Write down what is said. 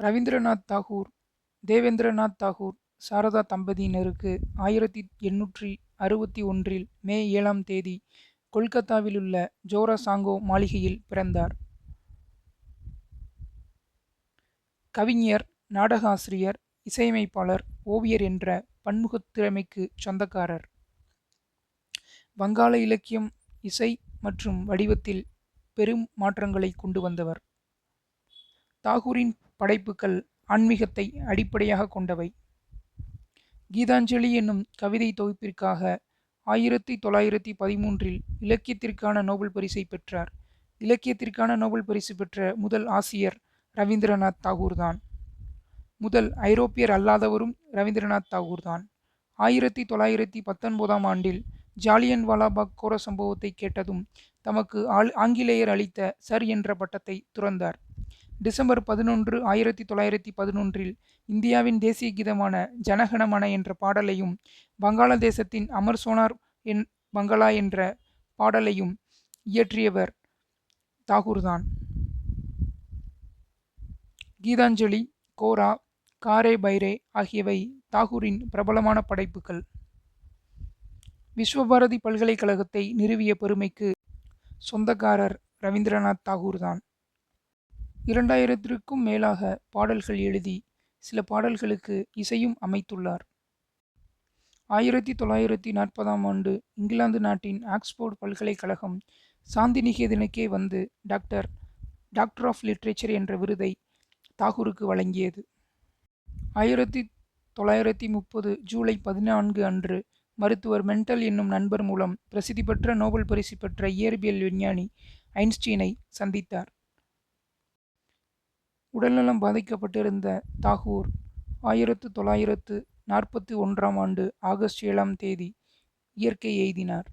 ரவீந்திரநாத் தாகூர் தேவேந்திரநாத் தாகூர் சாரதா தம்பதியினருக்கு ஆயிரத்தி எண்ணூற்றி அறுபத்தி ஒன்றில் மே ஏழாம் தேதி கொல்கத்தாவிலுள்ள ஜோராசாங்கோ மாளிகையில் பிறந்தார். கவிஞர் நாடகாசிரியர் இசையமைப்பாளர் ஓவியர் என்ற பன்முகத் திறமைக்கு சொந்தக்காரர். வங்காள இலக்கியம் இசை மற்றும் வடிவத்தில் பெரும் மாற்றங்களை கொண்டு வந்தவர். தாகூரின் படைப்புகள் ஆன்மீகத்தை அடிப்படையாக கொண்டவை. கீதாஞ்சலி என்னும் கவிதை தொகுப்பிற்காக ஆயிரத்தி தொள்ளாயிரத்தி பதிமூன்றில் இலக்கியத்திற்கான நோபல் பரிசை பெற்றார். இலக்கியத்திற்கான நோபல் பரிசு பெற்ற முதல் ஆசிரியர் ரவீந்திரநாத் தாகூர் தான் முதல் ஐரோப்பியர் அல்லாதவரும் ரவீந்திரநாத் தாகூர் தான் ஆயிரத்தி தொள்ளாயிரத்தி பத்தொன்பதாம் ஆண்டில் ஜாலியன் வாலாபாக் கோர சம்பவத்தை கேட்டதும் தமக்கு ஆள் ஆங்கிலேயர் அளித்த சர் என்ற பட்டத்தை துறந்தார். டிசம்பர் பதினொன்று ஆயிரத்தி தொள்ளாயிரத்தி பதினொன்றில் இந்தியாவின் தேசிய கீதமான ஜனகணமன என்ற பாடலையும் வங்காளதேசத்தின் அமர் சோனார் என் பங்களா என்ற பாடலையும் இயற்றியவர் தாகூர்தான். கீதாஞ்சலி கோரா காரே பைரே ஆகியவை தாகூரின் பிரபலமான படைப்புகள். விஸ்வபாரதி பல்கலைக்கழகத்தை நிறுவிய பெருமைக்கு சொந்தக்காரர் ரவீந்திரநாத் தாகூர் தான் இரண்டாயிரத்திற்கும் மேலாக பாடல்கள் எழுதி சில பாடல்களுக்கு இசையும் அமைத்துள்ளார். ஆயிரத்தி தொள்ளாயிரத்தி நாற்பதாம் ஆண்டு இங்கிலாந்து நாட்டின் ஆக்ஸ்போர்ட் பல்கலைக்கழகம் சாந்தி நிகேதனுக்கே வந்து டாக்டர் டாக்டர் ஆஃப் லிட்ரேச்சர் என்ற விருதை தாகூருக்கு வழங்கியது. ஆயிரத்தி தொள்ளாயிரத்தி முப்பது ஜூலை பதினான்கு அன்று மருத்துவர் மென்டல் என்னும் நண்பர் மூலம் பிரசித்தி பெற்ற நோபல் பரிசு பெற்ற இயற்பியல் விஞ்ஞானி ஐன்ஸ்டீனை சந்தித்தார். உடல்நலம் பாதிக்கப்பட்டிருந்த தாகூர் ஆயிரத்து தொள்ளாயிரத்து நாற்பத்தி ஒன்றாம் ஆண்டு ஆகஸ்ட் ஏழாம் தேதி இயற்கை எய்தினார்.